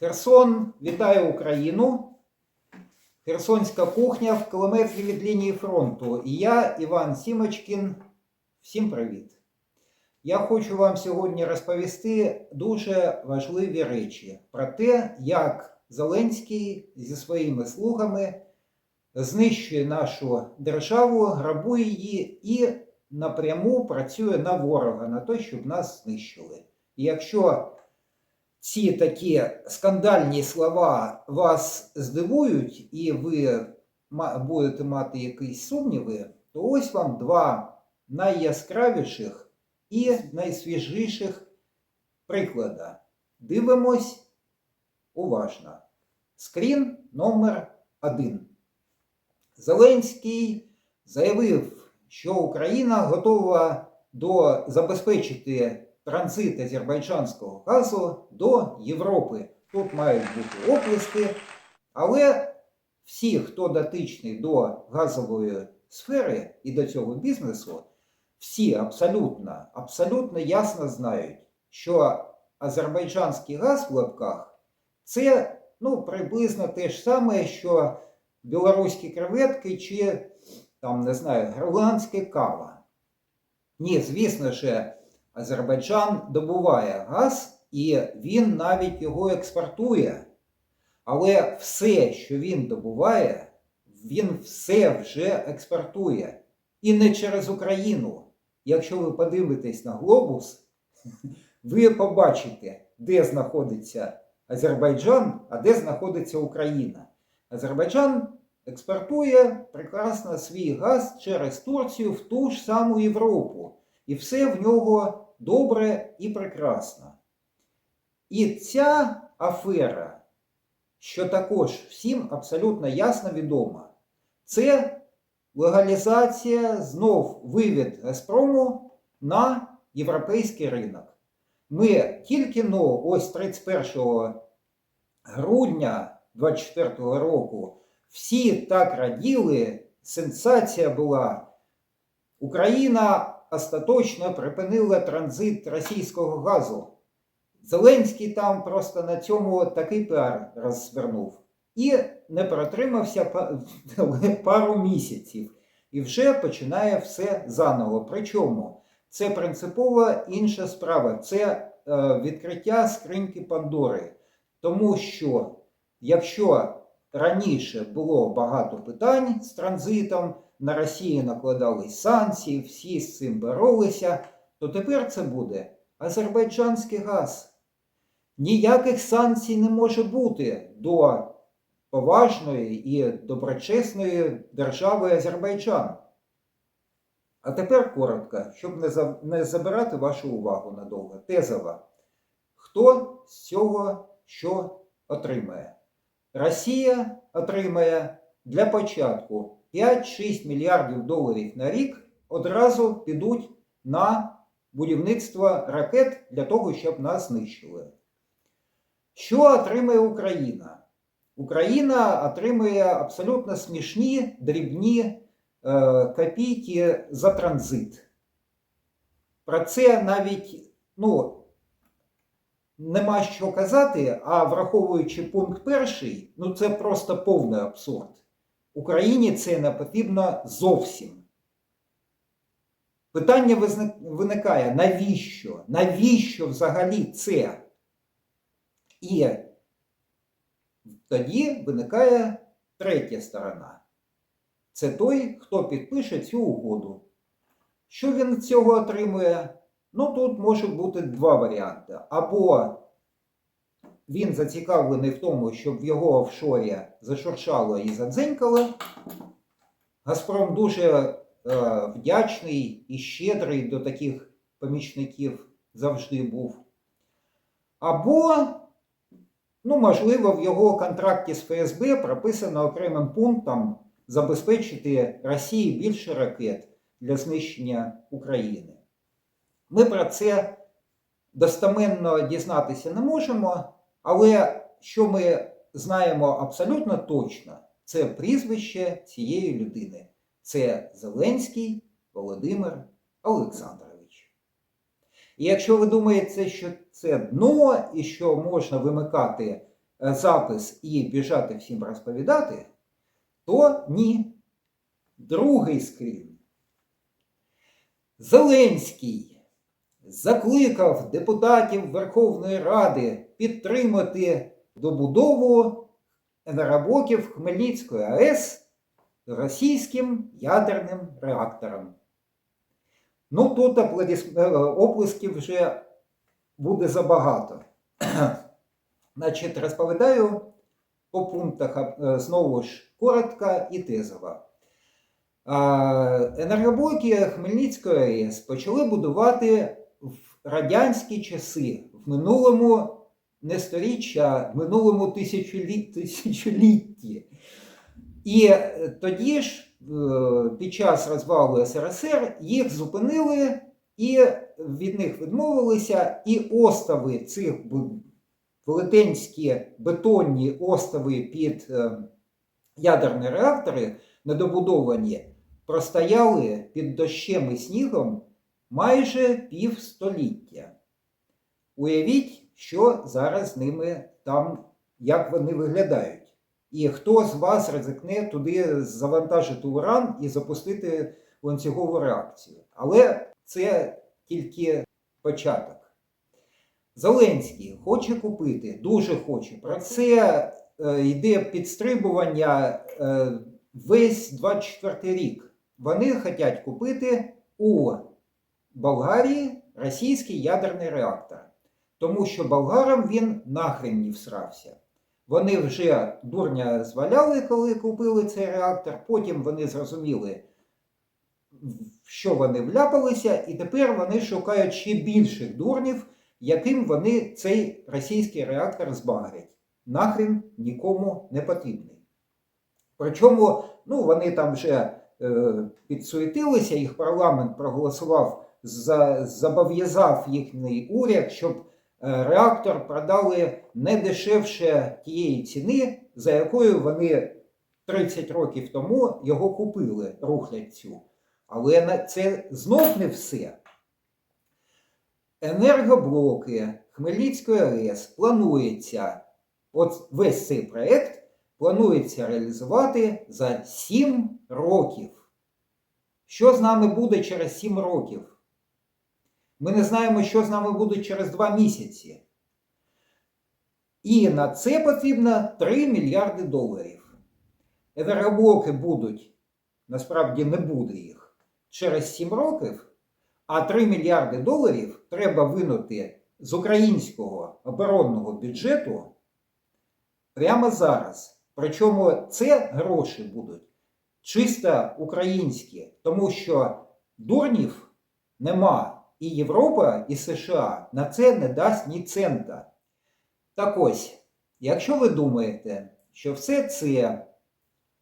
Херсон вітає Україну. Херсонська кухня в кілометрі від лінії фронту. І я, Іван Сімочкін. Всім привіт! Я хочу вам сьогодні розповісти дуже важливі речі про те, як Зеленський зі своїми слугами знищує нашу державу, грабує її і напряму працює на ворога, на те, щоб нас знищили. І якщо ці такі скандальні слова вас здивують, і ви будете мати якісь сумніви, то ось вам два найяскравіших і найсвіжіших приклада. Дивимось уважно. Скрін номер один. Зеленський заявив, що Україна готова до забезпечити транзит азербайджанського газу до Європи. Тут мають бути оплески, але всі, хто дотичний до газової сфери і до цього бізнесу, всі абсолютно, абсолютно ясно знають, що азербайджанський газ в лапках це ну, приблизно те ж саме, що білоруські креветки чи там, не знаю, гренландська кава. Ні, звісно ж, Азербайджан добуває газ і він навіть його експортує. Але все, що він добуває, він все вже експортує. І не через Україну. Якщо ви подивитесь на глобус, ви побачите, де знаходиться Азербайджан, а де знаходиться Україна. Азербайджан експортує прекрасно свій газ через Турцію в ту ж саму Європу. І все в нього добре і прекрасно. І ця афера, що також всім абсолютно ясно відома, це легалізація знов вивід Газпрому на європейський ринок. Ми тільки но ось 31 грудня 2024 року всі так раділи, сенсація була. Україна остаточно припинила транзит російського газу. Зеленський там просто на цьому такий піар розвернув. І не протримався пару місяців. І вже починає все заново. Причому це принципово інша справа. Це е, відкриття скриньки Пандори. Тому що якщо раніше було багато питань з транзитом, на Росію накладались санкції, всі з цим боролися, то тепер це буде азербайджанський газ. Ніяких санкцій не може бути до поважної і доброчесної держави Азербайджан. А тепер коротко, щоб не забирати вашу увагу надовго. Тезова. Хто з цього що отримає? Росія отримає для початку 5-6 мільярдів доларів на рік одразу підуть на будівництво ракет для того, щоб нас знищили. Що отримає Україна? Україна отримує абсолютно смішні дрібні е, копійки за транзит. Про це навіть ну, нема що казати, а враховуючи пункт перший, ну це просто повний абсурд. Україні це не потрібно зовсім. Питання виникає, навіщо? Навіщо взагалі це? І тоді виникає третя сторона. Це той, хто підпише цю угоду. Що він цього отримує? Ну, тут може бути два варіанти. Або він зацікавлений в тому, щоб в його офшорі зашуршало і задзенькало. Газпром дуже е, вдячний і щедрий до таких помічників завжди був. Або, ну, можливо, в його контракті з ФСБ прописано окремим пунктом забезпечити Росії більше ракет для знищення України. Ми про це достеменно дізнатися не можемо, але що ми знаємо абсолютно точно, це прізвище цієї людини. Це Зеленський Володимир Олександрович. І якщо ви думаєте, що це дно і що можна вимикати е, запис і біжати всім розповідати, то ні. Другий скрін. Зеленський закликав депутатів Верховної Ради підтримати добудову енергоблоків Хмельницької АЕС російським ядерним реактором. Ну, тут е, оплесків вже буде забагато. Значить, розповідаю по пунктах е, знову ж коротко і тезово. Енергоблоки Хмельницької АЕС почали будувати в радянські часи, в минулому не сторіччя, а в минулому тисячоліт- тисячолітті. І е, тоді ж, е, під час розвалу СРСР, їх зупинили і від них відмовилися, і остави цих велетенські бетонні остави під е, ядерні реактори недобудовані простояли під дощем і снігом майже півстоліття. Уявіть, що зараз з ними там, як вони виглядають. І хто з вас ризикне туди завантажити уран і запустити ланцюгову реакцію. Але це тільки початок. Зеленський хоче купити, дуже хоче. Про це е, йде підстрибування е, весь 24 рік. Вони хочуть купити у Болгарії російський ядерний реактор. Тому що болгарам він нахрен не всрався. Вони вже дурня зваляли, коли купили цей реактор. Потім вони зрозуміли, що вони вляпалися, і тепер вони шукають ще більших дурнів, яким вони цей російський реактор збагрять. Нахрен нікому не потрібний. Причому ну, вони там вже е, підсуетилися, їх парламент проголосував, за, зобов'язав їхній уряд, щоб реактор продали не дешевше тієї ціни, за якою вони 30 років тому його купили, рухлять цю. Але це знов не все. Енергоблоки Хмельницької АЕС планується, от весь цей проєкт планується реалізувати за 7 років. Що з нами буде через 7 років? Ми не знаємо, що з нами буде через 2 місяці. І на це потрібно 3 мільярди доларів. Енергоблоки будуть, насправді не буде їх, через 7 років, а 3 мільярди доларів треба винути з українського оборонного бюджету прямо зараз. Причому це гроші будуть чисто українські, тому що дурнів нема. І Європа, і США на це не дасть ні цента. Так ось, якщо ви думаєте, що все це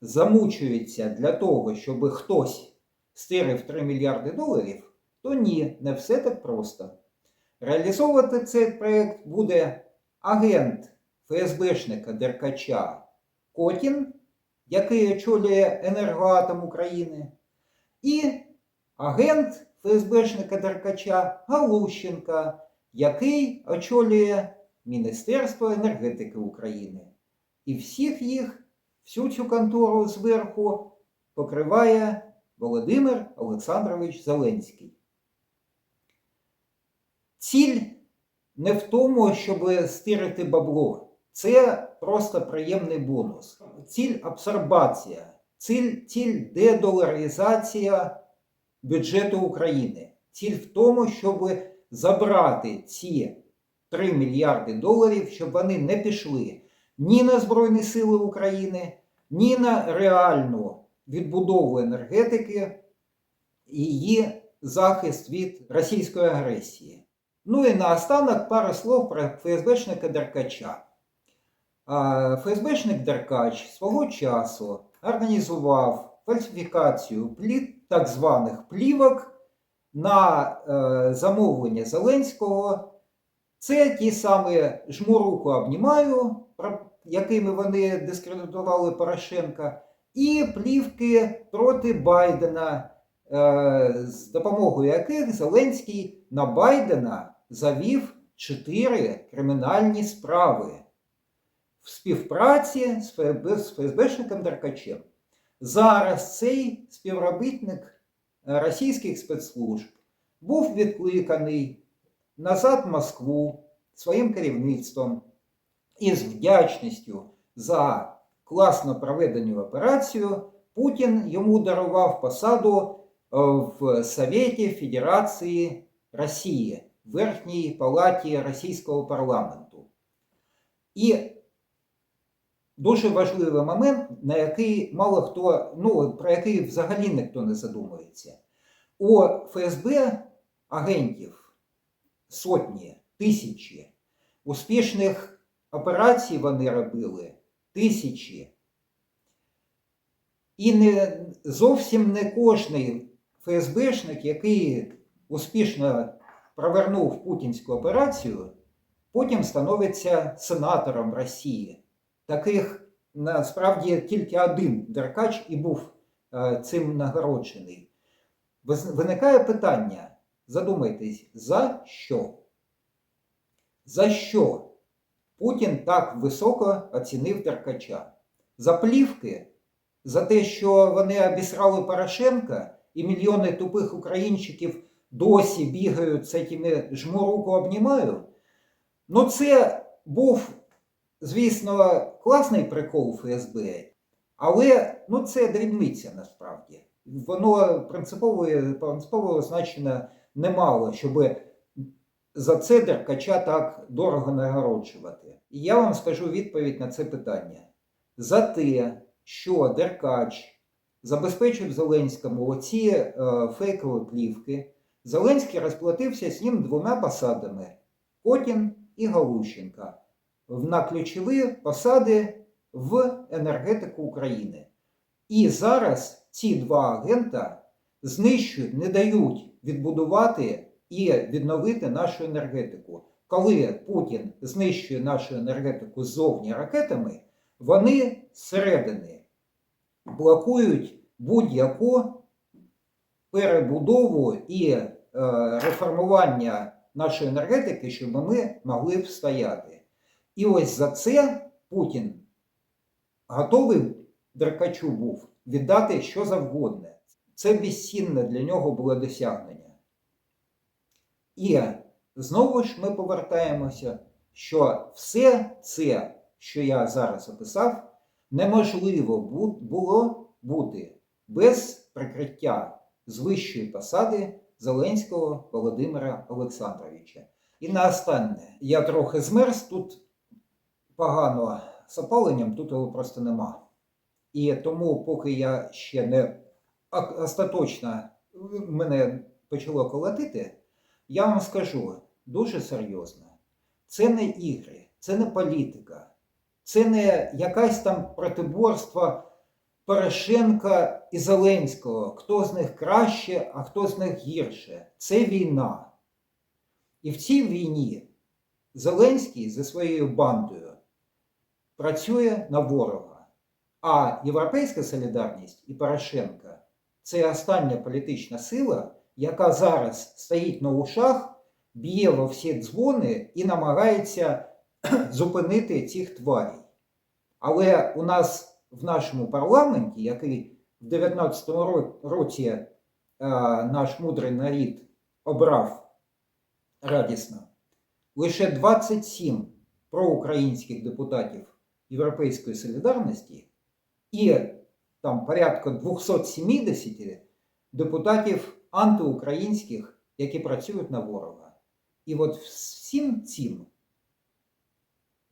замучується для того, щоб хтось стирив 3 мільярди доларів, то ні, не все так просто. Реалізовувати цей проєкт буде агент ФСБшника Деркача Котін, який очолює енергоатом України, і агент ФСБшника Деркача Галущенка, який очолює Міністерство енергетики України. І всіх їх, всю цю контору зверху покриває Володимир Олександрович Зеленський. Ціль не в тому, щоб стирити бабло. Це просто приємний бонус. Ціль абсорбація, ціль, ціль дедоларизація бюджету України. Ціль в тому, щоб забрати ці 3 мільярди доларів, щоб вони не пішли ні на Збройні Сили України, ні на реальну відбудову енергетики і її захист від російської агресії. Ну і наостанок пару слов про ФСБшника Деркача. ФСБшник Деркач свого часу організував фальсифікацію пліт, так званих плівок на е, замовлення Зеленського. Це ті самі жмуруку обнімаю, якими вони дискредитували Порошенка, і плівки проти Байдена, е, з допомогою яких Зеленський на Байдена завів чотири кримінальні справи. В співпраці з ФСБшником Деркачем. Зараз цей співробітник е, російських спецслужб був відкликаний назад в Москву своїм керівництвом із вдячністю за класно проведену операцію. Путін йому дарував посаду е, в Совєті Федерації Росії, в Верхній Палаті Російського парламенту. І дуже важливий момент, на який мало хто, ну, про який взагалі ніхто не задумується. У ФСБ агентів сотні, тисячі, успішних операцій вони робили тисячі. І не зовсім не кожний ФСБшник, який успішно провернув путінську операцію, потім становиться сенатором Росії. Таких насправді тільки один Деркач і був е, цим нагороджений. Виникає питання: задумайтесь, за що? За що Путін так високо оцінив Деркача? За плівки? За те, що вони обісрали Порошенка і мільйони тупих українчиків досі бігають з цими жму руку обнімаю? Ну, це був, звісно, класний прикол ФСБ, але ну, це дрібниця насправді. Воно принципової, принципового значення не мало, щоб за це Деркача так дорого нагороджувати. І я вам скажу відповідь на це питання. За те, що Деркач забезпечив Зеленському оці е, фейкові плівки, Зеленський розплатився з ним двома посадами Котін і Галущенка на ключові посади в енергетику України. І зараз ці два агента знищують, не дають відбудувати і відновити нашу енергетику. Коли Путін знищує нашу енергетику ззовні ракетами, вони зсередини блокують будь-яку перебудову і е, реформування нашої енергетики, щоб ми могли встояти. І ось за це Путін готовий Деркачу був віддати що завгодно. Це безцінне для нього було досягнення. І знову ж ми повертаємося, що все це, що я зараз описав, неможливо було бути без прикриття з вищої посади Зеленського Володимира Олександровича. І на останнє, я трохи змерз, тут погано з опаленням, тут його просто нема. І тому, поки я ще не остаточно мене почало колотити, я вам скажу дуже серйозно: це не ігри, це не політика, це не якась там протиборство Порошенка і Зеленського, хто з них краще, а хто з них гірше. Це війна. І в цій війні Зеленський зі своєю бандою працює на ворога. А Європейська солідарність і Порошенка це остання політична сила, яка зараз стоїть на ушах, б'є во всі дзвони і намагається зупинити цих тварей. Але у нас в нашому парламенті, який в 19-му році е, наш мудрий нарід обрав радісно, лише 27 проукраїнських депутатів Європейської солідарності і там порядка 270 депутатів антиукраїнських, які працюють на ворога. І от всім цим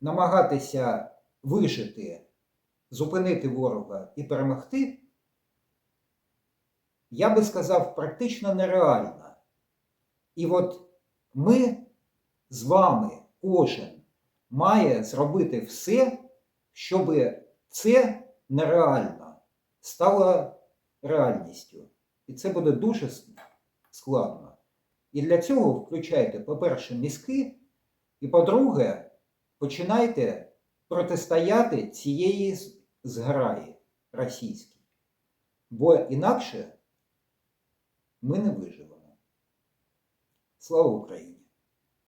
намагатися вижити, зупинити ворога і перемогти, я би сказав, практично нереально. І от ми з вами, кожен, має зробити все, щоб це нереально стало реальністю. І це буде дуже складно. І для цього включайте, по-перше, мізки, і по-друге, починайте протистояти цієї зграї російській. Бо інакше ми не виживемо. Слава Україні!